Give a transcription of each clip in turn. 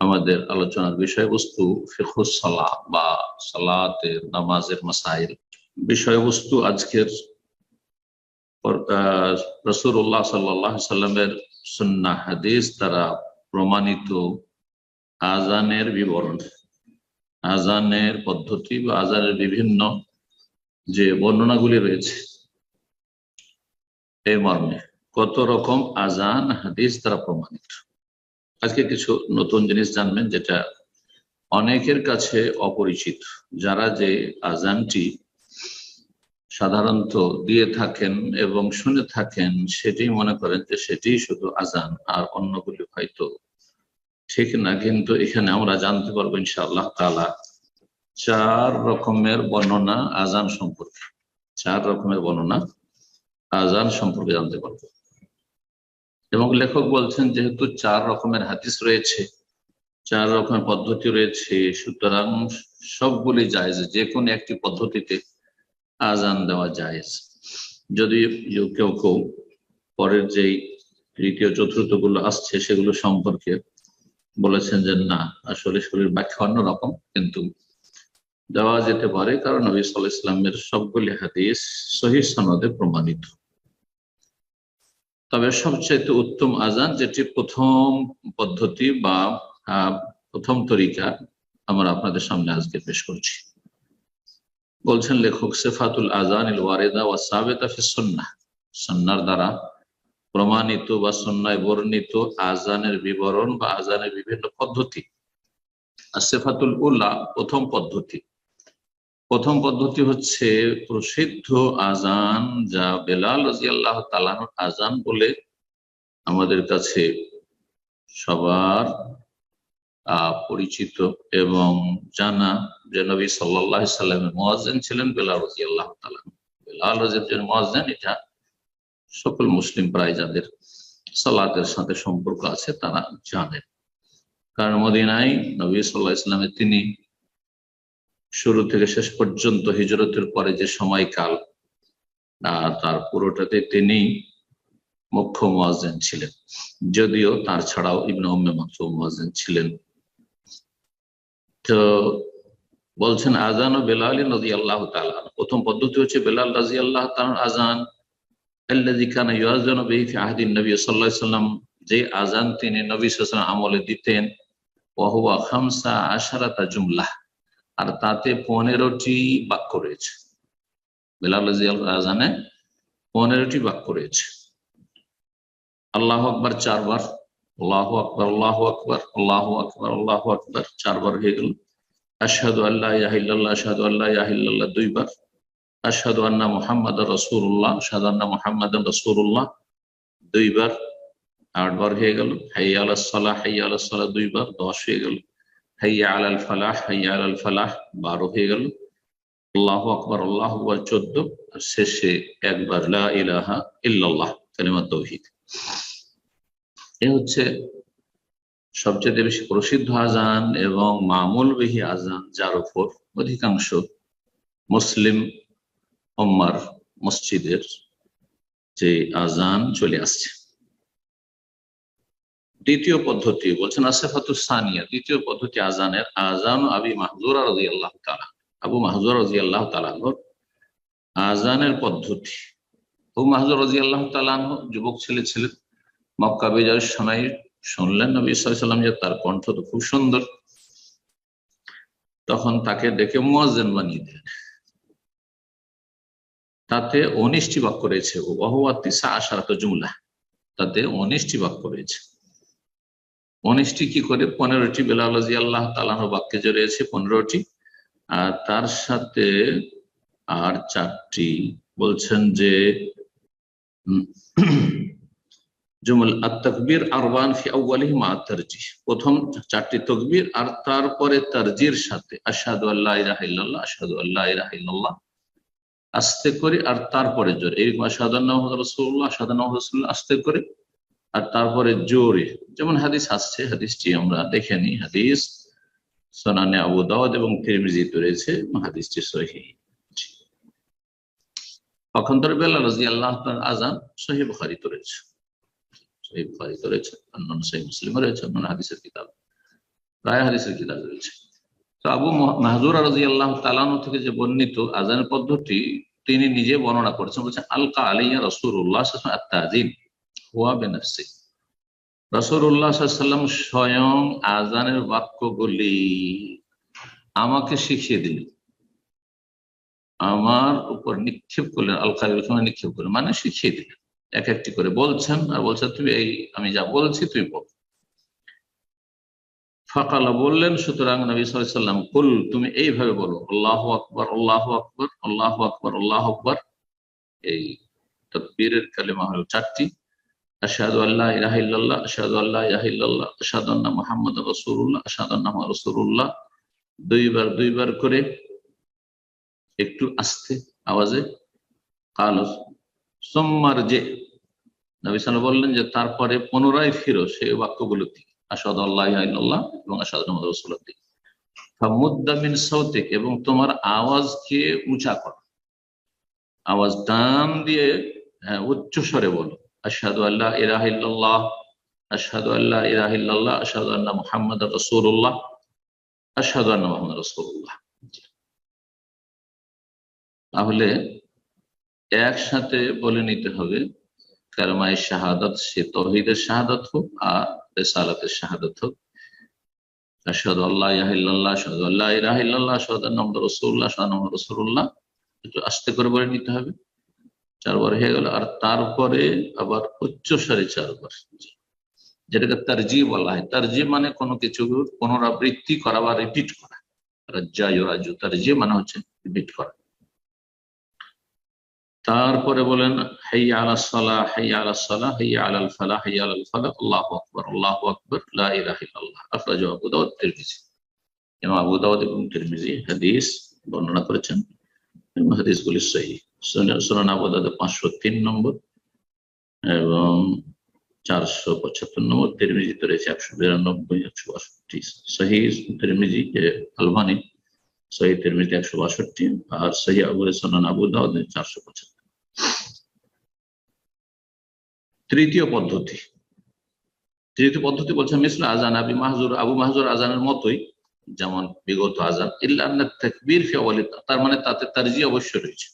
আমাদের আলোচনার বিষয়বস্তু ফিখুস বা সালাতের নামাজের মাসাইল। বিষয়বস্তু আজকের রসুল্লাহ সাল্লাহ সাল্লামের সুন্না হাদিস দ্বারা প্রমাণিত আজানের বিবরণ। আজানের পদ্ধতি বা আজানের বিভিন্ন যে বর্ণনাগুলি রয়েছে এই মর্মে কত রকম আজান হাদিস দ্বারা প্রমাণিত? আজকে কিছু নতুন জিনিস জানবেন যেটা অনেকের কাছে অপরিচিত। যারা যে আজানটি সাধারণত দিয়ে থাকেন এবং শুনে থাকেন, সেটি মনে করেন যে সেটি শুধু আজান আর অন্যগুলি হয়তো ঠিক না। কিন্তু এখানে আমরা জানতে পারব ইনশাআল্লাহ তালা চার রকমের বর্ণনা আজান সম্পর্কে। চার রকমের বর্ণনা আজান সম্পর্কে জানতে পারব। এবং লেখক বলছেন যেহেতু চার রকমের হাদিস রয়েছে, চার রকমের পদ্ধতি রয়েছে, সুতরাং সবগুলি জায়েজ, যে কোনো একটি পদ্ধতিতে আজান দেওয়া জায়েজ। যদি কেউ কেউ পরের যেই তৃতীয় চতুর্থগুলো আসছে, সেগুলো সম্পর্কে বলেছেন যে না, আসলে শরীর ব্যাখ্যা অন্যরকম কিন্তু দেওয়া যেতে পারে, কারণ নবী সাল ইসলামের সবগুলি হাদিস সহি সনদে প্রমাণিত। তবে সবচাইতে উত্তম আজান, যেটি প্রথম পদ্ধতি বা প্রথম তরিকা আমরা আপনাদের সামনে আজকে পেশ করছি। বলছেন লেখক, সেফাতুল আজান ইল ওয়ারেদা দ্বারা প্রমাণিত বা সুন্নায় বর্ণিত আজানের বিবরণ বা আজানের বিভিন্ন পদ্ধতি। আর সেফাতুল উল্লাহ প্রথম পদ্ধতি। প্রথম পদ্ধতি হচ্ছে প্রসিদ্ধ আজান যা বেলাল রাজিয়াল্লাহ তালান আজান বলে আমাদের কাছে সবার পরিচিত এবং জানা যে নবী সাল্লাহ সাল্লামের ছিলেন বেলাল রাজিয়াল্লাহ তালান বেলাল রাজিয়ার মোয়াজেন এটা সকল মুসলিম প্রায় যাদের সালাতের সাথে সম্পর্ক আছে, তারা জানেন। কারণ মদিনাই নবী সাল্লাহ ইসলামের তিনি শুরু থেকে শেষ পর্যন্ত হিজরতের পরে যে সময়কাল তার পুরোটাতে তিনি মুখ্য মোয়াজেন ছিলেন। যদিও তার ছাড়াও ইবনে উম্মে মোয়াজেন ছিলেন। তো বলছেন আজান ও বেলাল নদী আল্লাহ প্রথম পদ্ধতি হচ্ছে, বেলাল রাজি আল্লাহ আজান সাল্লাম। যে আজান তিনি নবী আমলে দিতেন ওহুয়া খামসা আশারাতা জুমলাহ। আর তাতে পনেরোটি বাক্য রয়েছে। বেলাল আজানে পনেরোটি বাক্য রয়েছে। আল্লাহ আকবর চারবার, আল্লাহ আকবর আল্লাহ আকবর আল্লাহ আকবর আল্লাহ আকবর, চারবার হয়ে গেল। আশহাদু আল্লাহ ইয়াহিল্লাহ আশহাদু আল্লাহ ইয়াহিল্লাহ দুইবার। আশহাদু আন্না মুহাম্মদ রসুল্লাহ আশহাদু আন্না মুহাম্মদ রসুল্লাহ দুইবার। আটবার হয়ে গেল। হাইয়া আলাহ সালাহ, হাইয়া আলাহ সালাহ দুইবার, দশ হয়ে গেল। হাইয়া আলাল ফালাহ, হাইয়া আলাল ফালাহ, বারো হয়ে গেল। আল্লাহ আকবর আল্লাহ আকবর, চোদ্দ। আর শেষে একবার ইলাহা ইল্লাল্লাহ কালিমা তৌহিদ এ হচ্ছে সবচেয়ে বেশি প্রসিদ্ধ আজান এবং মামুল বিহি আজান যার উপর অধিকাংশ মুসলিম উম্মার মসজিদের যে আজান চলে আসছে। দ্বিতীয় পদ্ধতি বলছেন আসেফাতুল সানিয়া, দ্বিতীয় পদ্ধতি আজানের, আজান আবি মাহজুরা রাজি আল্লাহ তালা আবু মাহজুর রাজি আল্লাহ তালাহর আজানের পদ্ধতি। আবু মাহজুর রাজি আল্লাহ তালাহ যুবক ছেলে ছিলেন, মক্কা বিজয়ের সময় শুনলেন নবী সাল্লাম যে তার কণ্ঠ তো খুব সুন্দর। তখন তাকে ডেকে মোয়াজেন বানিয়ে দিলেন। তাতে অনিষ্টি বাক্য রয়েছে ওহুয়াতিসা আশারাত জুমলা, তাতে অনিষ্টি বাক্য রয়েছে। উনিশটি কি করে পনেরোটি বেলাল আল্লাহ তালাহ বাক্যে যে রয়েছে পনেরোটি। আর তার সাথে আর চারটি বলছেন যে জুমুল তকবির আরবান ফি আউ্বালিহি মা প্রথম চারটি তকবির আর তারপরে তারজির সাথে আশহাদু আল্লাহ ইলাহা ইল্লাল্লাহ, আশহাদু আল্লাহ ইলাহা আস্তে করে আর তারপরে জোরে। এই আশহাদু রাসূলুল্লাহ আশহাদু রাসূলুল্লাহ আস্তে করে আর তারপরে জোরে, যেমন হাদিস আসছে, হাদিসটি আমরা দেখে নিই। হাদিস সোনানে আবু দাওয়াদ এবং তিরমিজিতে রয়েছে, হাদিসটি সহি বেলা রাজি আল্লাহ আজান রয়েছে। রয়েছে, অন্যান্য সহি মুসলিমও রয়েছে, অন্যান্য হাদিসের কিতাব হাদিসের কিতাব রয়েছে। তো আবু মাহজুর রাজি আল্লাহ থেকে যে বর্ণিত আজানের পদ্ধতি, তিনি নিজে বর্ণনা করেছেন, বলছেন, আলকা আলিয়া রসুল্লাহ তাজিম স্বয়ং আজানের বাক্যগুলি আমাকে শিখিয়ে দিলেন আমার উপর নিক্ষেপ করলেন আল নিক্ষেপ করলেন মানে শিখিয়ে দিলেন এক একটি করে বলছেন, আর বলছেন তুমি এই, আমি যা বলছি, তুই বল। ফাকালা বললেন, সুতরাং নবী সাল্লাম কুল, তুমি এইভাবে বলো, আল্লাহ আকবর আল্লাহ আকবর আল্লাহ আকবর আল্লাহ আকবর। এই তকবীরের কালেমা হলো চারটি। আশহাদু আল্লাহ আশহাদু আল্লাহ আশহাদু আন্না মুহাম্মাদুর রাসূলুল্লাহ আশহাদু আন্না রাসূলুল্লাহ। দুইবার দুইবার করে একটু আস্তে আওয়াজে সোমবার যে নবী সাল বললেন যে তারপরে পুনরায় ফিরো সেই বাক্যগুলোর দিকে আসাদ আল্লাহ এবং আসাদ রসুল্লাহ দিকে। মুদ্দামিন সৌতিক এবং তোমার আওয়াজকে উঁচা করো। আওয়াজ টান দিয়ে হ্যাঁ, উচ্চ স্বরে বলো। আসাদু আল্লাহ ইরাহিল্লাহ আসাদু আল্লাহ ইরাহিল্লাহ আসাদু আল্লাহ মোহাম্মদ রসুল্লাহ আসাদু আল্লাহ মোহাম্মদ রসুল্লাহ তাহলে একসাথে বলে নিতে হবে কারমায় শাহাদত সে তহিদের শাহাদত হোক আর রেসালাতের শাহাদত হোক। আসাদু আল্লাহ ইয়াহিল্লাহ আসাদু আল্লাহ ইরাহিল্লাহ আসাদু নম্বর রসুল্লাহ আসাদ নম্বর রসুল্লাহ একটু আস্তে করে বলে নিতে হবে। চারবার হয়ে গেল। আর তারপরে আবার উচ্চ স্বরে চারবার। যেটাকে তারজি বলা হয়। তারজি মানে কোনো কিছু পুনরাবৃত্তি করা বা রিপিট করা। রাজ্জায় রাজু তারজি মানে হচ্ছে রিপিট করা। তারপরে বলেন, হাইয়া আলা আবু দাউদ এবং হাদিস বর্ণনা করেছেন। হাদিসগুলি সহিহ সুনান আবু দাউদ 503 নম্বর এবং চারশো পঁচাত্তর নম্বর তিরমিজিতে রয়েছে একশো বিরানব্বই, একশো বাষট্টি। সহি তিরমিজি আলবানি, সহি তিরমিজি একশো বাষট্টি আর সহি আবু সোনান আবু দাউদ চারশো পঁচাত্তর। তৃতীয় পদ্ধতি। তৃতীয় পদ্ধতি বলছেন মিসল আজান আবি মাহজুর, আবু মাহজুর আজানের মতোই যেমন বিগত আজান ইল্লা তাকবীর ফি তার মানে তাতে তারজি অবশ্য রয়েছে।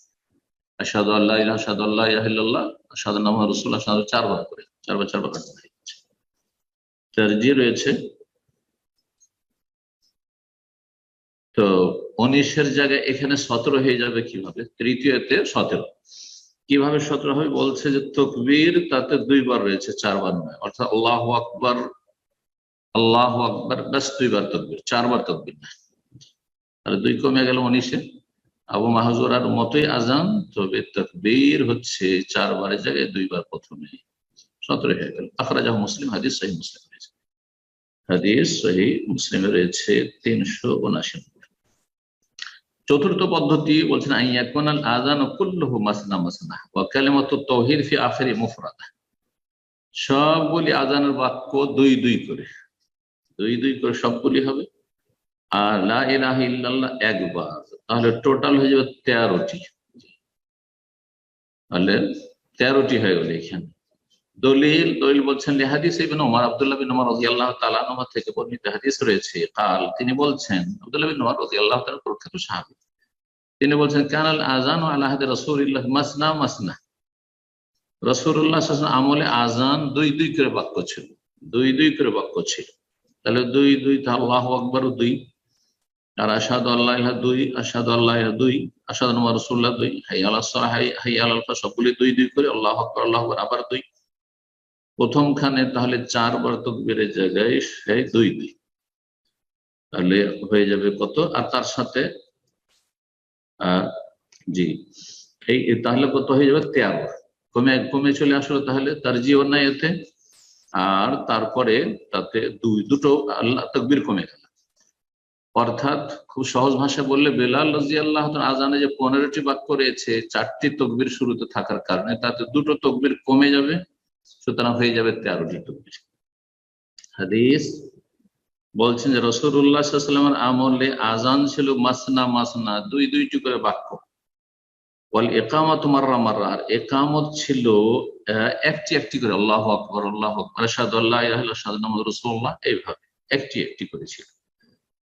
আসাদু আল্লাহ আসাদু আল্লাহ ইয়াহিল্লাহ আসাদু নামা রসুল্লাহ সাদু চারবার করে চারবার চারবার যাচ্ছে তারজি রয়েছে, তো উনিশের জায়গায় এখানে সতেরো হয়ে যাবে কীভাবে? তৃতীয়তে সতেরো। কীভাবে সতেরো হবে বলছে যে তকবীর তাতে দুইবার রয়েছে, চারবার নয়। অর্থাৎ আল্লাহ আকবর আল্লাহ আকবর, ব্যাস দুইবার তকবীর, চারবার তকবীর না তাহলে দুই কমে গেল উনিশে। আবু মাহজুরার মতোই আজান, তবে তকবীর হচ্ছে চারবারের জায়গায় দুইবার প্রথমে। সতেরো হয়ে গেল। আখরাজাহ মুসলিম, হাদিস সহি মুসলিম রয়েছে। হাদিস সহি মুসলিমে রয়েছে তিনশো উনাশি চতুর্থ পদ্ধতি বলছেন আইয়াকুনাল আজান কুল্লুহু মাসনা মাসনা ওয়া কালিমাতু তাওহীদ ফি আখিরি মুফরাদা। সবগুলি আজানের বাক্য দুই দুই করে। দুই দুই করে সবগুলি হবে। আর লা ইলাহা ইল্লাল্লাহ একবার, তাহলে টোটাল হয়ে যাবে তেরোটি। তাহলে তেরোটি হয়ে গেল এখানে। দলিল দলিল বলছেন হাদিস ইবিন ওমর আব্দুল্লাহ বিন ওমর রাদিয়াল্লাহু তাআলা আনহু থেকে বর্ণিত হাদিস রয়েছে। কাল তিনি বলছেন, আব্দুল্লাহ বিন ওমর রাদিয়াল্লাহু তাআলা প্রখ্যাত সাহাবী, তিনি বলছেন, কানাল আজান আলা হাদি রাসূলুল্লাহ মাসনা মাসনা। সাল্লাল্লাহু আমলে আজান দুই দুই করে বাক্য ছিল। দুই দুই করে বাক্য ছিল। তাহলে দুই দুই তা আল্লাহু আকবার দুই। আর আসাদু আল্লাহ দুই আসাদু আল্লাহ দুই আসাদ রসুল্লাহ দুই হাই আল্লাহ হাই হাই আল্লাহ সবগুলি দুই দুই করে, আল্লাহ আল্লাহ আবার দুই। প্রথম খানে তাহলে চারবার তকবীরের জায়গায় সে দুই দুই। তাহলে হয়ে যাবে কত? আর তার সাথে জি, এই তাহলে কত হয়ে যাবে? তেরো। কমে কমে চলে আসলো তাহলে, তার জীবন নাই এতে আর তারপরে তাতে দুই, দুটো আল্লাহ তকবির কমে গেল। অর্থাৎ খুব সহজ ভাষা বললে বেলাল রাজি আল্লাহ আজানে যে পনেরোটি বাক্য রয়েছে, চারটি তকবির শুরুতে থাকার কারণে তাতে দুটো তকবির কমে যাবে, সুতরাং হয়ে যাবে তেরোটি তকবির। হাদিস বলছেন যে রসুল্লাহামের আমলে আজান ছিল মাসনা মাসনা, দুই দুইটি করে বাক্য। বল একামত মার্রা মার্রা, আর একামত ছিল একটি একটি করে, আল্লাহ আকবর আল্লাহ আকবর সাদ আল্লাহ রসুল্লাহ এইভাবে একটি একটি করে ছিল।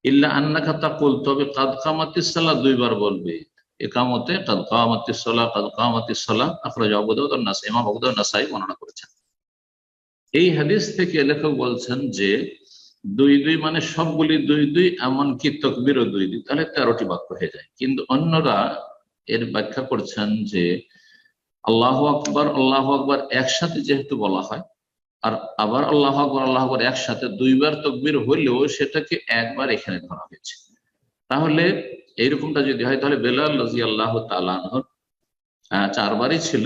ইল্লা আন্না খাতা কুল তবে কাদ কামাতিস সালা দুইবার বলবে। একামতে কাদ কামাতিস সালা কাদ কামাতিস সালা আখরাজ আবু দাউদ আর নাসাই ইমাম আবু দাউদ নাসাই বর্ণনা করেছেন। এই হাদিস থেকে লেখক বলছেন যে, দুই দুই মানে সবগুলি দুই দুই, এমনকি তকবিরও দুই দুই, তাহলে তেরোটি বাক্য হয়ে যায়। কিন্তু অন্যরা এর ব্যাখ্যা করছেন যে, আল্লাহ আকবর আল্লাহ আকবর একসাথে যেহেতু বলা হয় আর আবার আল্লাহ আকবর আল্লাহ আকবর একসাথে দুইবার তকবির হলেও সেটাকে একবার এখানে ধরা হয়েছে। তাহলে এইরকমটা যদি হয়, তাহলে বেলাল রাজি আল্লাহ তালানহর চারবারই ছিল।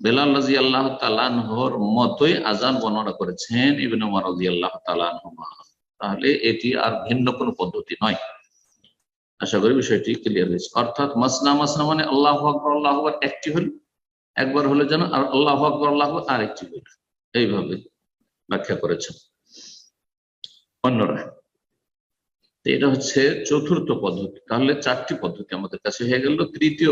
বেলাল রাজি আল্লাহ তালানহর মতোই আজান বর্ণনা করেছেন ইবিন রাজি আল্লাহ তালানহমা তাহলে এটি আর ভিন্ন কোনো পদ্ধতি নয়। আশা করি বিষয়টি ক্লিয়ার হয়েছে। অর্থাৎ মাসনা মাসনা মানে আল্লাহ আকবর, আল্লাহ একটি হল, একবার হলে যেন, আর আল্লাহ আকবর, আল্লাহ আরেকটি হল। এইভাবে ব্যাখ্যা করেছেন। অন্যরা এটা হচ্ছে চতুর্থ পদ্ধতি। তাহলে চারটি পদ্ধতি আমাদের কাছে হয়ে গেল। তৃতীয়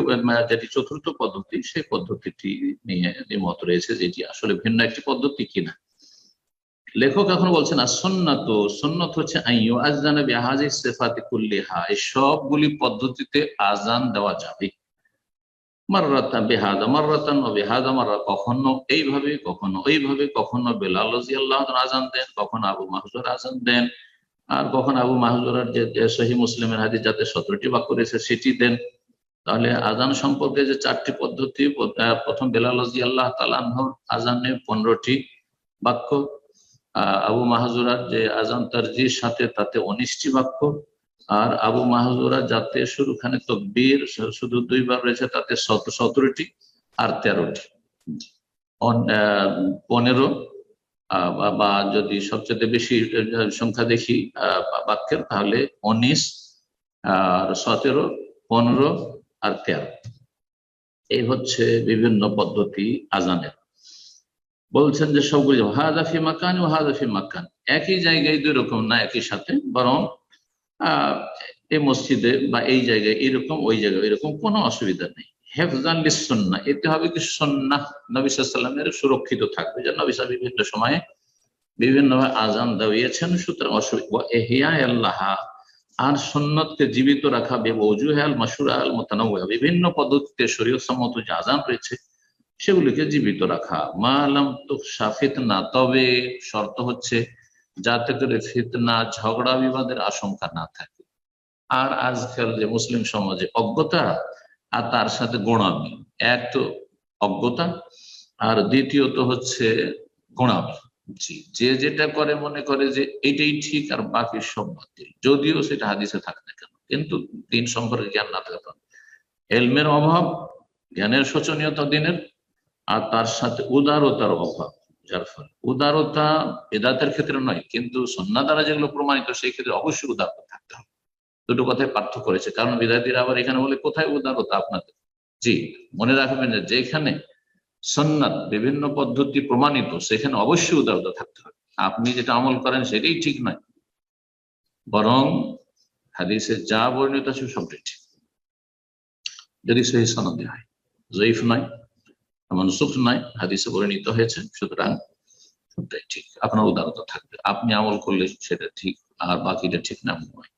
যেটি চতুর্থ পদ্ধতি, সেই পদ্ধতিটি নিয়ে মত রয়েছে যেটি আসলে ভিন্ন একটি পদ্ধতি কিনা। লেখক এখন বলছেন, আর সন্ন্যত সন্ন্যত হচ্ছে আইয়ু আজান বেহাজি সেফাতে কুল্লিহা। এই সবগুলি পদ্ধতিতে আজান দেওয়া যাবে। মাররাতা বেহাদা, মাররাতান ও বেহাদা, মাররা কখনো এইভাবে, কখনো ওইভাবে, কখনো বেলাল আল্লাহ আজান দেন, কখনো আবু মাহজুর আজান দেন, আর কখন আবু মাহজুরার যে সহি মুসলিমের হাদিস যাতে সতেরোটি বাক্য রয়েছে সেটি দেন। তাহলে আজান সম্পর্কে যে চারটি পদ্ধতি প্রথম বেলাল আল্লাহ তালাহর আজানে পনেরোটি বাক্য আবু মাহজুরার যে আজান তারজির সাথে তাতে উনিশটি বাক্য আর আবু মাহজুরা যাতে শুরুখানে তকবীর, শুধু দুইবার রয়েছে, তাতে সতেরোটি আর তেরোটি। পনেরো বা যদি সবচেয়ে বেশি সংখ্যা দেখি বাক্যের, তাহলে উনিশ, আর সতেরো, পনেরো আর তেরো। এই হচ্ছে বিভিন্ন পদ্ধতি আজানের। বলছেন যে সবগুলি হাজাফি মাকান ও হাজাফি মাকান। একই জায়গায় দুই রকম, না একই সাথে, বরং এই মসজিদে বা এই জায়গায় এরকম, ওই জায়গায় এরকম কোনো অসুবিধা নেই। হেফজান সন্না এতে হবে কি সন্না নবী সুরক্ষিত থাকবে। যে নবী সাহেব বিভিন্ন সময়ে বিভিন্নভাবে আজান দাঁড়িয়েছেন, সুতরাং অসুবিধা আল্লাহ, আর সন্ন্যতকে জীবিত রাখা বেবজুহাল মাসুর আল বিভিন্ন পদ্ধতিতে শরীয় সম্মত যে আজান রয়েছে, সেগুলিকে জীবিত রাখা। মালাম তো সাফিত না তবে শর্ত হচ্ছে যাতে করে ফিতনা, ঝগড়া, বিবাদের আশঙ্কা না থাকে। আর আজকাল যে মুসলিম সমাজে অজ্ঞতা আর তার সাথে গোড়ামি, এক তো অজ্ঞতা আর দ্বিতীয়ত হচ্ছে গোড়ামি। জি, যে যেটা করে মনে করে যে এটাই ঠিক আর বাকি সব যদিও সেটা হাদিসে থাকে না কেন, কিন্তু দিন সম্পর্কে জ্ঞান না থাকা এলমের অভাব, জ্ঞানের শোচনীয়তা দিনের আর তার সাথে উদারতার অভাব। যার ফলে। উদারতা বেদাতের ক্ষেত্রে নয়, কিন্তু সন্না দ্বারা যেগুলো প্রমাণিত, সেই ক্ষেত্রে অবশ্যই উদারতা থাকতে হবে। দুটো কথায় পার্থক্য করেছে কারণ বিদ্যার্থীরা আবার এখানে বলে, কোথায় উদারতা আপনাদের? জি, মনে রাখবেন যে যেখানে সন্ন্যাত বিভিন্ন পদ্ধতি প্রমাণিত, সেখানে অবশ্যই উদারতা থাকতে হবে। আপনি যেটা আমল করেন, সেটাই ঠিক নয়। বরং হাদিসে যা বর্ণিত আছে, সবটাই ঠিক। যদি সেই সনদে হয়, জয়ীফ নয়। এমন সুখ নয় হাদিসে পরিণত হয়েছে, সুতরাং ঠিক। আপনার উদারতা থাকবে। আপনি আমল করলে সেটা ঠিক, আর বাকিটা ঠিক না নয়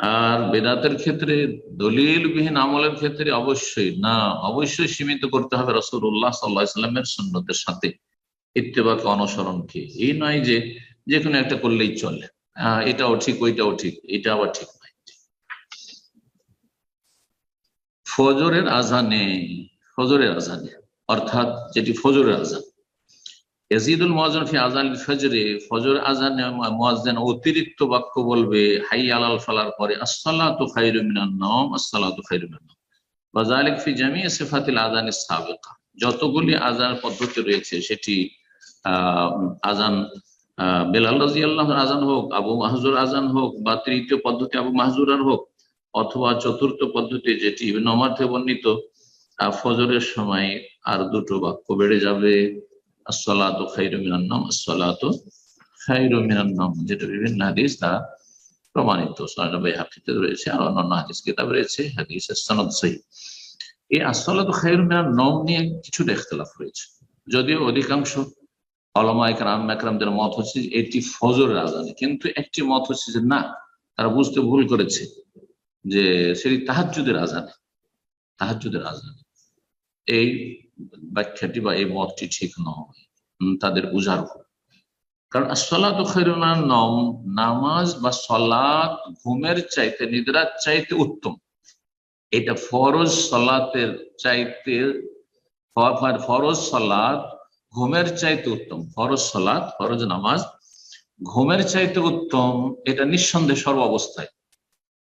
আর বেদাতের ক্ষেত্রে, দলিলবিহীন আমলের ক্ষেত্রে অবশ্যই, না, অবশ্যই সীমিত করতে হবে রসুল্লাহ সাল্লাহ ইসলামের সুন্নতের সাথে। ইত্তেবাকে অনুসরণকে এই নয় যে যে একটা করলেই চলে। এটাও ঠিক, ওইটাও ঠিক, এটা আবার ঠিক নয়। ফজরের আজানে ফজরের আজানে অর্থাৎ যেটি ফজরের আজান। ইয়াজিদুল মুয়াজ্জিন ফি আযান ফজরে ফজর আজানে মুয়াজ্জিন অতিরিক্ত বাক্য বলবে হাই আলাল ফালার পরে, আসসালাতু খায়রু মিনান নাওম, আসসালাতু খায়রু মিনান নাওম। ওয়া যালিক ফি জামি' সিফাতিল সাবিকা। যতগুলি আজান পদ্ধতি রয়েছে, সেটি আজান বেলাল রাদিয়াল্লাহু আজান হোক, আবু মাহজুর আজান হোক, বা তৃতীয় পদ্ধতি আবু মাহজুরার হোক, অথবা চতুর্থ পদ্ধতি যেটি নমার্থে বর্ণিত ফজরের সময় আর দুটো বাক্য বেড়ে যাবে। আসসালাতু খাইরু মিনান নাম, আসসালাতু খাইরু যেটা বিভিন্ন হাদিস দ্বারা প্রমাণিত। সোনাবাই হাকিতে রয়েছে, আর অন্যান্য হাদিস কিতাব রয়েছে হাদিস সনদ সহি। এই আসসালাতু খাইরু মিনান নাম নিয়ে কিছুটা ইখতলাফ রয়েছে। যদিও অধিকাংশ অলমা একরাম একরামদের মত হচ্ছে এটি ফজরের আজানে, কিন্তু একটি মত হচ্ছে যে না, তারা বুঝতে ভুল করেছে যে সেটি তাহাজুদের আজান তাহাজুদের আজান। এই ব্যাখ্যাটি বা এই মতটি ঠিক নয়। তাদের উজার কারণ সলাত নম নামাজ বা সলাত ঘুমের চাইতে, নিদ্রার চাইতে উত্তম। এটা ফরজ সলাতের চাইতে ফ- ফরজ সলাত ঘুমের চাইতে উত্তম। ফরজ সলাত, ফরজ নামাজ ঘুমের চাইতে উত্তম, এটা নিঃসন্দেহে সর্ব অবস্থায়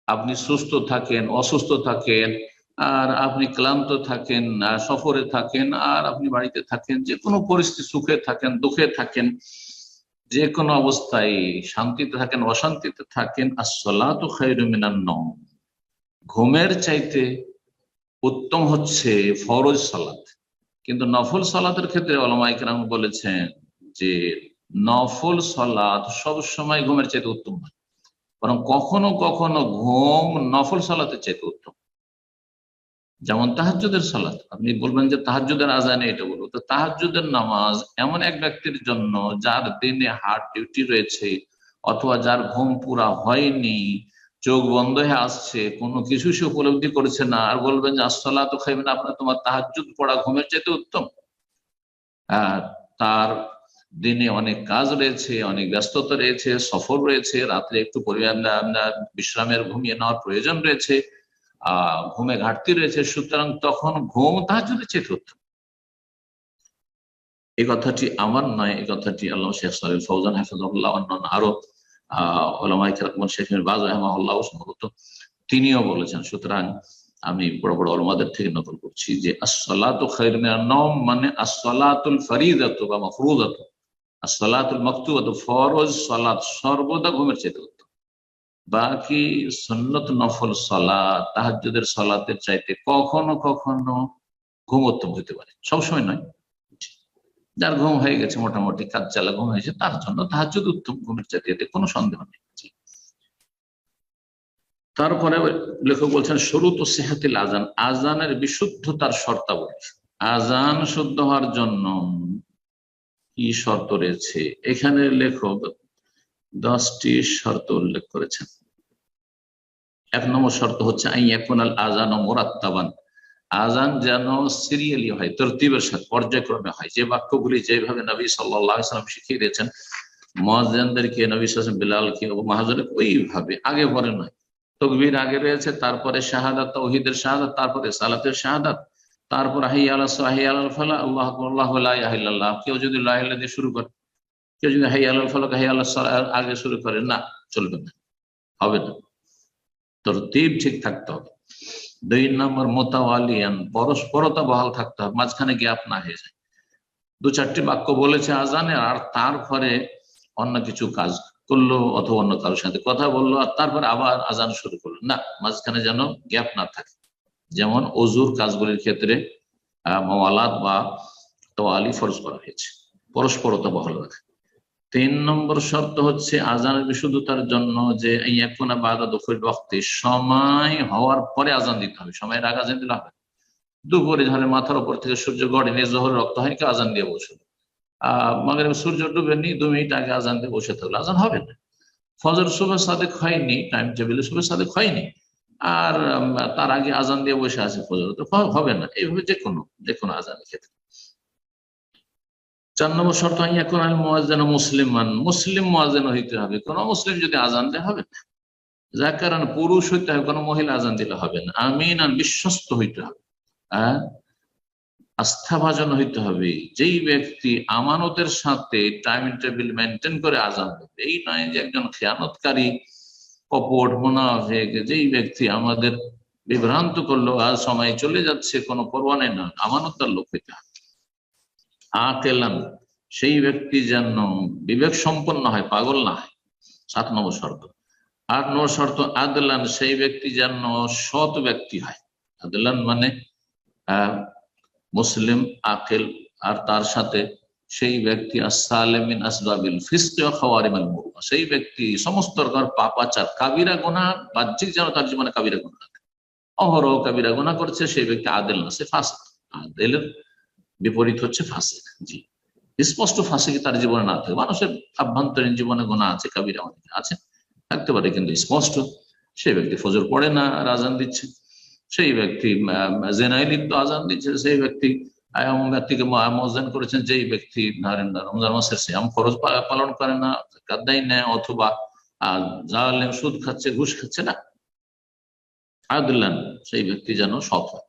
আপনি সুস্থ থাকেন, অসুস্থ থাকেন আর আপনি ক্লান্ত থাকেন সফরে থাকেন, আর আপনি বাড়িতে থাকেন, যে কোনো পরিস্থিতি সুখে থাকেন, দুঃখে থাকেন, যে কোনো অবস্থায় শান্তিতে থাকেন, অশান্তিতে থাকেন আসলাত ঘুমের চাইতে উত্তম হচ্ছে ফরজ সালাত। কিন্তু নফল সালাতের ক্ষেত্রে অলমাইকরাম বলেছেন যে নফল সালাত সব সময় ঘুমের চাইতে উত্তম নয়। বরং কখনো কখনো ঘুম নফল সালাতের চাইতে উত্তম। যেমন তাহাজ্জুদের সালাত, আপনি বলবেন যে তাহাজ্জুদের আজানে এটা বলব। তো তাহাজ্জুদের নামাজ এমন এক ব্যক্তির জন্য যার দিনে হার্ট ডিউটি রয়েছে অথবা যার ঘুম পুরা হয়নি, চোখ বন্ধ হয়ে আসছে, কোনো কিছু সে উপলব্ধি করছে না, আর বলবেন যে আসলা তো খাইবেন আপনার তোমার তাহাজ্জুদ পড়া ঘুমের চাইতে উত্তম। আর তার দিনে অনেক কাজ রয়েছে, অনেক ব্যস্ততা রয়েছে, সফর রয়েছে, রাত্রে একটু পরিবার বিশ্রামের ঘুমিয়ে নেওয়ার প্রয়োজন রয়েছে। ঘুমে ঘাটতি রয়েছে, সুতরাং তখন ঘুম তাহাজুদের চেয়ে উত্তম এই কথাটি আমার নয়, এই কথাটি আল্লাহ শেখ সাহেব ফৌজান হাফিজুল্লাহ অন্যান্য আরও তিনিও বলেছেন, সুতরাং আমি বড় বড় অলমাদের থেকে নকল করছি যে আসলাত মানে আসলাতুল ফরিদাত বা মফরুদাত। আসলাতুল মকতুবাত ফরজ সালাত সর্বদা ঘুমের চেয়ে বাকি সন্নত নফল সলাত, তাহাজ্জুদের সলাতের চাইতে কখনো কখনো ঘুম উত্তম হতে পারে। সবসময় নয়। যার ঘুম হয়ে গেছে, মোটামুটি কাজ চালা ঘুম হয়েছে, তার জন্য তাহাজ্জুদ উত্তম ঘুমের চাইতে কোনো সন্দেহ নেই। তারপরে লেখক বলছেন, শুরু তো সেহাতিল আজান আজানের বিশুদ্ধতার শর্তাবলী। আজান শুদ্ধ হওয়ার জন্য কি শর্ত রয়েছে? এখানে লেখক দশটি শর্ত উল্লেখ করেছেন। এক নম্বর শর্ত হচ্ছে আজান ও মোরাত্তাবান। আজান যেন সিরিয়ালি হয়, তরতিবের সাথে, পর্যায়ক্রমে হয়। যে বাক্যগুলি যেভাবে নবী সাল্লাম শিখিয়ে দিয়েছেন মহাজনদেরকে নবী সালাম বিলালকে ও মহাজনকে ওইভাবে, আগে পরে নয়। তকবির আগে রয়েছে, তারপরে শাহাদাত তৌহিদের শাহাদাত, তারপরে সালাতের শাহাদাত, তারপর হাই আল্লাহ হাই আল্লাহ ফালা, আল্লাহ আল্লাহ আল্লাহ কেউ যদি লাহ দিয়ে শুরু করে, কেউ যদি হাই আল্লাহ ফালাক হাই আল্লাহ আগে শুরু করে, না, চলবে না, হবে না। তোর তীর ঠিক থাকতে হবে। দুই নম্বর, মোতাওয়ালিয়ান, পরস্পরতা বহাল থাকতে হবে। মাঝখানে গ্যাপ না হয়ে যায়। দু চারটি বাক্য বলেছে আজানে আর তারপরে অন্য কিছু কাজ করল অথবা অন্য কারোর সাথে কথা বলল, আর তারপরে আবার আজান শুরু করল। না, মাঝখানে যেন গ্যাপ না থাকে। যেমন অজুর কাজগুলির ক্ষেত্রে মাওয়ালাত বা তোয়ালি ফরজ করা হয়েছে। পরস্পরতা বহাল রাখা। তিন নম্বর শর্ত হচ্ছে আজানের বিশুদ্ধতার জন্য যে বক্তে সময় হওয়ার পরে আজান দিতে হবে। সময়ের আগে আজান দিলে হবে দুপুরে ধরে মাথার উপর থেকে সূর্য গড়ে নিয়ে জহর রক্ত হয় কি আজান দিয়ে বসে আহ সূর্য ডুবেনি দু মিনিট আগে আজান দিয়ে বসে থাকলে আজান হবে না। ফজর শুভের সাদেক হয়নি টাইম টেবিলে শুভের সাদেক হয়নি। আর তার আগে আজান দিয়ে বসে আছে ফজর, তো হবে না। এইভাবে যে কোনো যে কোনো আজানের ক্ষেত্রে। চার নম্বর শর্ত এখন আমি মোয়াজেন মুসলিমান মুসলিম মোয়াজেন হইতে হবে। কোন মুসলিম যদি আজান দেয় হবে না, যার কারণ পুরুষ হইতে হবে, কোনো মহিলা আজান দিলে হবে না। আমিন, আর বিশ্বস্ত হইতে হবে। হ্যাঁ আস্থাভাজন হইতে হবে। যেই ব্যক্তি আমানতের সাথে টাইম টেবিল মেনটেন করে আজান দেবে, এই নয় যে একজন খেয়ানতকারী, কপট, মোনাফেক, যেই ব্যক্তি আমাদের বিভ্রান্ত করল, আর সময় চলে যাচ্ছে, কোনো পরোয়ানে না। আমানতার লোক হইতে হবে। আকেলান সেই ব্যক্তি যেন বিবেক সম্পন্ন হয়, পাগল না হয়। সাত নম্বর শর্ত। আট নম্বর শর্ত, আদলান, সেই ব্যক্তি যেন সৎ ব্যক্তি হয়। আদলান মানে মুসলিম, আকেল, আর তার সাথে সেই ব্যক্তি আসালেমিন আসবাবিল ফিস্কে খাওয়ারিমাল মুরুয়া সেই ব্যক্তি, সমস্ত রকম পাপাচার কাবিরা গোনা বাহ্যিক যেন তার জীবনে কাবিরা গোনা অহরহ কাবিরা গোনা করছে, সেই ব্যক্তি আদেল না, সে ফাঁস আদেলের বিপরীত হচ্ছে ফাঁসিক, জি। স্পষ্ট ফাঁসিক তার জীবনে না থাকে। মানুষের আভ্যন্তরীণ জীবনে গোনা আছে, কাবিরা অনেক আছে, থাকতে পারে কিন্তু স্পষ্ট। সেই ব্যক্তি ফজর পড়ে না আর আজান দিচ্ছে। সেই ব্যক্তি জেনাই লিপ্ত আজান দিচ্ছে। সেই ব্যক্তি ব্যক্তিকে মজান করেছেন। যেই ব্যক্তি ধরেন রমজান মাসের শ্যাম খরচ পালন করে না কাদাই নেয় অথবা জালেম, সুদ খাচ্ছে, ঘুষ খাচ্ছে না। আদুল্লান সেই ব্যক্তি যেন সৎ হয়।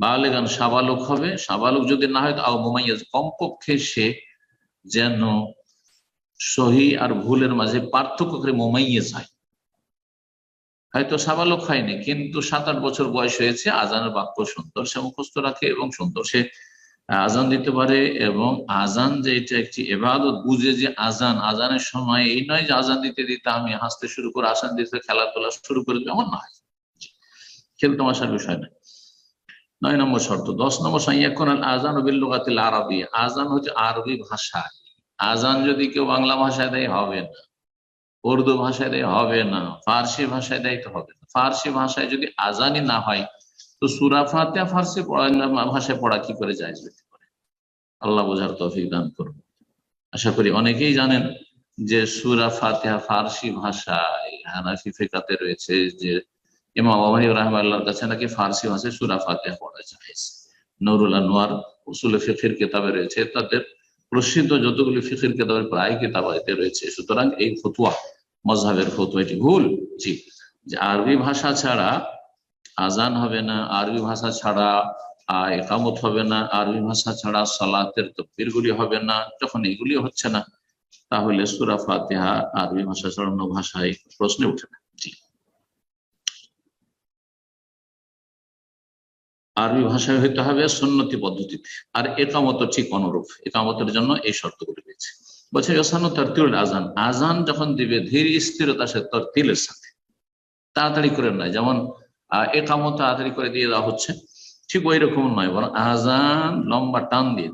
বালেগান সাবালক হবে, সাবালক যদি না হয় তো মোমাইয়াজ কমপক্ষে সে যেন সহি আর ভুলের মাঝে পার্থক্য করে মোমাইয়াজ হয়। হয়তো সাবালক হয়নি, কিন্তু সাত আট বছর বয়স হয়েছে, আজানের বাক্য সুন্দর সে মুখস্থ রাখে এবং সুন্দর সে আজান দিতে পারে এবং আজান যে এটা একটি এবাদত, বুঝে যে আজান, আজানের সময় এই নয় যে আজান দিতে দিতে আমি হাসতে শুরু করে আসান দিতে খেলাধুলা শুরু করে দেবো, এমন নয়। খেল তামাশার বিষয় না নয় নম্বর শর্ত, দশ নম্বর এখন আজান বিল্লুগাতিল আরবি আজান হচ্ছে আরবি ভাষা। আজান যদি কেউ বাংলা ভাষায় দেয় হবে না, উর্দু ভাষায় দেয় হবে না, ফার্সি ভাষায় দেয় তো হবে না। ফার্সি ভাষায় যদি আজানই না হয়, তো সুরা ফার্সি ভাষায় পড়া কি করে যায় যেতে পারে? আল্লাহ বোঝার তফিক দান করব আশা করি অনেকেই জানেন যে সুরা ফাতেহা ফার্সি ভাষায় হানাফি ফেকাতে রয়েছে যে ইমাম আবানি রহমাল্লাহর কাছে নাকি ফার্সি ভাষায় সুরা ফাতেহা পড়া যায় নুরুল আনোয়ার উসুল ফিকির কেতাবে রয়েছে, তাদের প্রসিদ্ধ যতগুলি ফিকির কেতাবের প্রায় কেতাবাইতে রয়েছে। সুতরাং এই ফতুয়া মজাহের ফতুয়া, এটি ভুল, জি। যে আরবি ভাষা ছাড়া আজান হবে না, আরবি ভাষা ছাড়া একামত হবে না, আরবি ভাষা ছাড়া সালাতের তকবির গুলি হবে না, যখন এগুলি হচ্ছে না, তাহলে সুরা ফাতেহা আরবি ভাষা ছাড়া অন্য ভাষায় প্রশ্নে উঠে না, জি। আরবি ভাষায় হইতে হবে সন্নতি পদ্ধতিতে। আর একামত ঠিক অনুরূপ। একামতের জন্য এই শর্তগুলি রয়েছে। বলছে ইসানো তার তিল আজান আজান যখন দিবে, ধীর স্থিরতার সাথে তার তিলের সাথে। তাড়াতাড়ি করে নয়। যেমন একামত তাড়াতাড়ি করে দিয়ে দেওয়া হচ্ছে, ঠিক ওই রকম নয়। বরং আজান লম্বা টান দিয়ে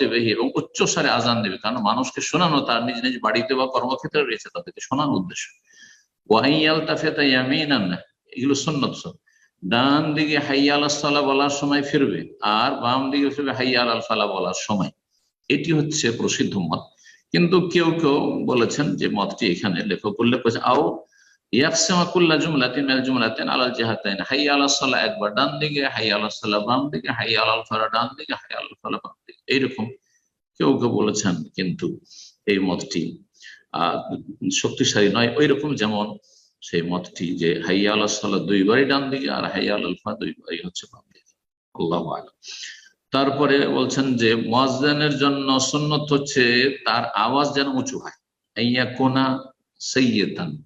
দেবে। এবং উচ্চস্বরে আজান দেবে। কারণ মানুষকে শোনানো তার নিজ নিজ বাড়িতে বা কর্মক্ষেত্রে রয়েছে তাদেরকে শোনানোর উদ্দেশ্য। ওয়াইয়াল তাফেতা ইয়ামিন এগুলো সন্ন্যত ডান দিকে হাইয়া আল্লাহ বলার সময় ফিরবে, আর বাম দিকে ফিরবে হাইয়া আল ফালা বলার সময়। এটি হচ্ছে প্রসিদ্ধ মত। কিন্তু কেউ কেউ বলেছেন যে মতটি এখানে লেখক উল্লেখ করেছে, আও আলাল একবার হাইয়া আল ফালা আল দিকে এইরকম কেউ কেউ বলেছেন, কিন্তু এই মতটি শক্তিশালী নয়। ওই রকম যেমন সেই মতটি যে হাইয়া আল্লাহ সাল্লাহ দুইবারই ডান দিকে আর হাইয়া আল আলফা দুইবারই হচ্ছে আল্লাহ আলম। তারপরে বলছেন যে মজদানের জন্য সন্ন্যত হচ্ছে তার আওয়াজ যেন উঁচু হয়। কোনা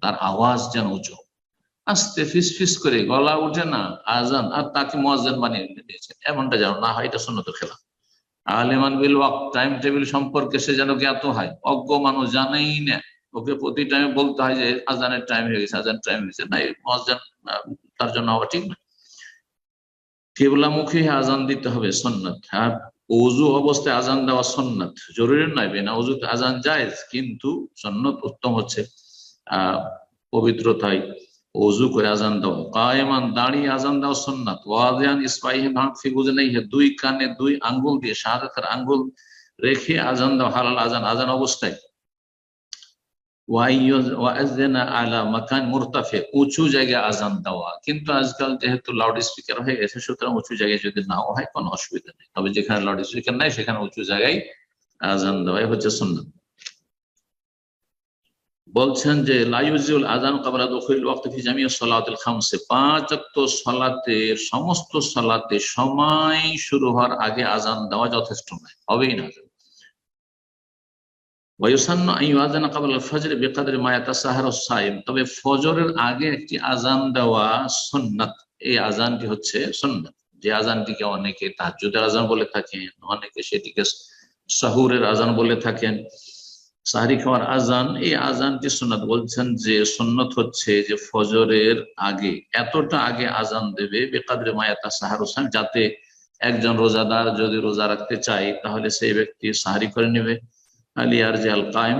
তার আওয়াজ যেন উঁচু। আস্তে ফিস ফিস করে গলা উঠে না, আজান, আর তাকে মোয়াজেন বানিয়ে দিয়েছে। এমনটা যেন না হয়, এটা সন্ন্যত খেলা আলেমান বিল ওয়াক টাইম টেবিল সম্পর্কে সে যেন জ্ঞাত হয়। অজ্ঞ মানুষ জানেই না। ওকে প্রতি টাইমে বলতে হয় যে, আজানের টাইম হয়ে গেছে, আজান টাইম হয়ে গেছে না এই মোয়াজেন তার জন্য হওয়া ঠিক না। কেবলামুখী আজান দিতে হবে, সন্ন্যত। হ্যাঁ অজু অবস্থায় আজান দেওয়া সন্ন্যত। জরুরি নয়, বেনা অজুতে আজান যায় কিন্তু সন্ন্যত উত্তম হচ্ছে, আহ, পবিত্রতায় অজু করে আজান দেওয়া। কায়মান দাঁড়িয়ে আজান দেওয়া সন্ন্যত। ওয়াদিয়ান ইসপাইহে ভাঙ ফিগুজে নেই দুই কানে দুই আঙ্গুল দিয়ে, শাহাদাতের আঙ্গুল রেখে আজান দেওয়া, হালাল আজান আজান অবস্থায়। আলা উঁচু জায়গায় আজান দেওয়া। কিন্তু আজকাল যেহেতু লাউড স্পিকার হয়ে গেছে, সুতরাং উঁচু জায়গায় যদি নাও হয়, কোনো অসুবিধা নেই। তবে যেখানে লাউড স্পিকার নাই, সেখানে উঁচু জায়গায় আজান দেওয়াই হচ্ছে সুন্নাত। বলছেন যে লাইউজিউল আজান কাবলা দখিল ওয়াক্ত ফি খামসে। পাঁচ ওয়াক্ত সমস্ত সালাতে সময় শুরু হওয়ার আগে আজান দেওয়া যথেষ্ট নয়, হবেই না। তবে ফজরের আগে একটি আজান দেওয়া সন্ন্যত এই আজানটি হচ্ছে সন্ন্যত যে আজানটিকে অনেকে তাহাজুদের আজান বলে থাকেন, অনেকে সেটিকে সাহুরের আজান বলে থাকেন। সাহারি খাওয়ার আজান এই আজানটি সন্ন্যত বলছেন যে সন্ন্যত হচ্ছে যে ফজরের আগে, এতটা আগে আজান দেবে বেকাদরে মায়াতা সাহার হোসেন যাতে একজন রোজাদার যদি রোজা রাখতে চায়, তাহলে সেই ব্যক্তি সাহারি করে নেবে। আলিয়ার আল কায়েম।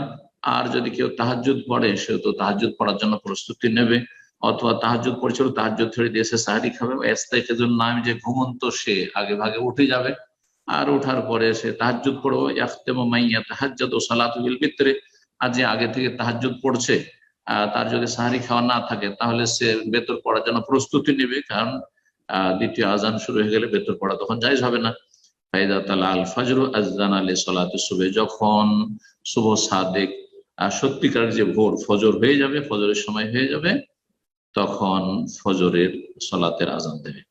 আর যদি কেউ তাহাজুদ পড়ে, সে তো তাহাজুদ পড়ার জন্য প্রস্তুতি নেবে। অথবা তাহাজুদ পড়ছিল তাহাজুদ ছেড়ে দিয়ে সে সাহারি খাবে। এস্তাইকের নাম যে ঘুমন্ত, সে আগে ভাগে উঠে যাবে। আর ওঠার পরে সে তাহাজুদ পড়ব। ইয়াখতেম মাইয়া তাহাজ্জাদ ও সালাতুল ভিতরে আর যে আগে থেকে তাহাজুদ পড়ছে তার যদি সাহারি খাওয়া না থাকে, তাহলে সে বেতর পড়ার জন্য প্রস্তুতি নেবে। কারণ দ্বিতীয় আজান শুরু হয়ে গেলে বেতর পড়া তখন জায়জ হবে না। আল আলী যখন শুভ সাদেক সত্যিকার যে ভোর ফজর হয়ে যাবে, ফজরের সময় হয়ে যাবে, তখন ফজরের সলাতের আজান দেবে।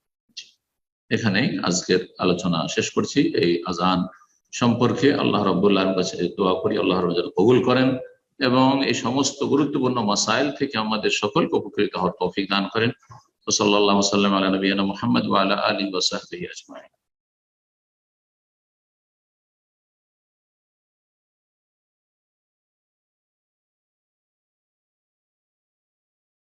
এখানেই আজকের আলোচনা শেষ করছি। এই আজান সম্পর্কে আল্লাহ রব্বুল্লাহর কাছে দোয়া করি, আল্লাহ রব যেন কবুল করেন এবং এই সমস্ত গুরুত্বপূর্ণ মাসাইল থেকে আমাদের সকলকে উপকৃত হওয়ার তৌফিক দান করেন। সাল্লাহ সাল্লাম আলা নবীনা মোহাম্মদ ওয়ালা আলী ওসাহী আজমাইন।